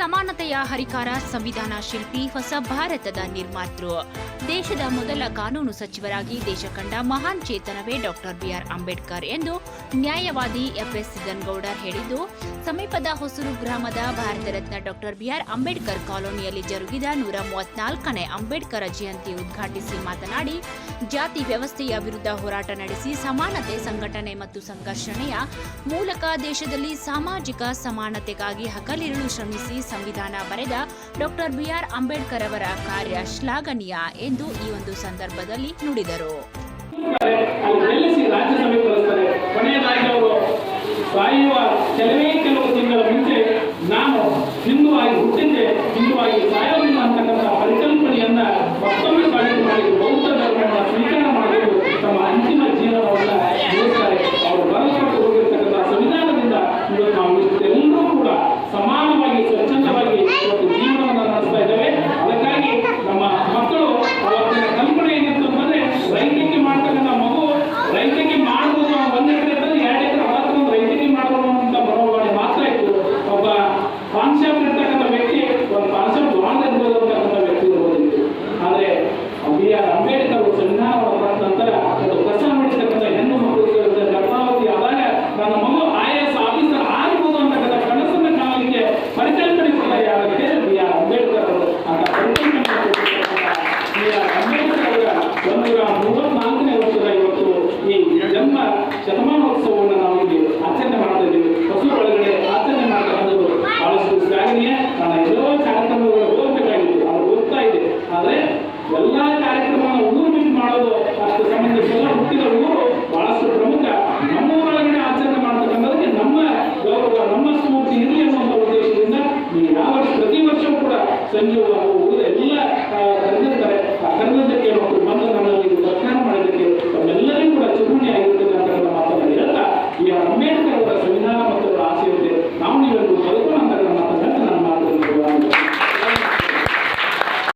ಸಮಾನತೆಯ ಹರಿಕಾರ ಸಂವಿಧಾನ ಶಿಲ್ಪಿ ಹೊಸ ಭಾರತದ ನಿರ್ಮಾತೃ. ದೇಶದ ಮೊದಲ ಕಾನೂನು ಸಚಿವರಾಗಿ ದೇಶ ಕಂಡ ಮಹಾನ್ ಚೇತನವೇ ಡಾಕ್ಟರ್ ಬಿಆರ್ ಅಂಬೇಡ್ಕರ್ ಎಂದು ನ್ಯಾಯವಾದಿ ಎಫ್ಎಸ್ ಸಿದ್ದನ್ಗೌಡರ್ ಹೇಳಿದ್ದು, ಸಮೀಪದ ಹೊಸೂರು ಗ್ರಾಮದ Bharat Ratna doctor B R Ambedkar ಕಾಲೋನಿಯಲ್ಲಿ ಜರುಗಿದ ನೂರ ಮೂವತ್ನಾಲ್ಕನೇ ಅಂಬೇಡ್ಕರ್ ಜಯಂತಿ ಉದ್ಘಾಟಿಸಿ ಮಾತನಾಡಿ, ಜಾತಿ ವ್ಯವಸ್ಥೆಯ ವಿರುದ್ಧ ಹೋರಾಟ ನಡೆಸಿ ಸಮಾನತೆ ಸಂಘಟನೆ ಮತ್ತು ಸಂಘರ್ಷಣೆಯ ಮೂಲಕ ದೇಶದಲ್ಲಿ ಸಾಮಾಜಿಕ ಸಮಾನತೆಗಾಗಿ ಹಗಲಿರುಳು ಶ್ರಮಿಸಿ ಸಂವಿಧಾನ ಬರೆದ ಡಾಕ್ಟರ್ ಬಿಆರ್ ಅಂಬೇಡ್ಕರ್ ಅವರ ಕಾರ್ಯ ಶ್ಲಾಘನೀಯ ಎಂದು ಈ ಒಂದು ಸಂದರ್ಭದಲ್ಲಿ ನುಡಿದರು. ಕಾನ್ಸೆಪ್ಟ್ ಇರ್ತಕ್ಕಂಥ ವ್ಯಕ್ತಿ ಒಂದು ಕಾನ್ಸೆಪ್ಟ್ ದ್ವಾರದ ಇರ್ಬೋದು ಅಂತಕ್ಕಂಥ ವ್ಯಕ್ತಿ ಇರ್ಬೋದು ಆದರೆ ಬಿ ಆರ್ ಅಂಬೇಡ್ಕರ್ ಪ್ರತಿ ವರ್ಷವೂ ಕೂಡ ಸಂಜೆ ಎಲ್ಲ ಕರೆದಿರ್ತಾರೆ ಆ ಕರೆದಿದ್ದಕ್ಕೆ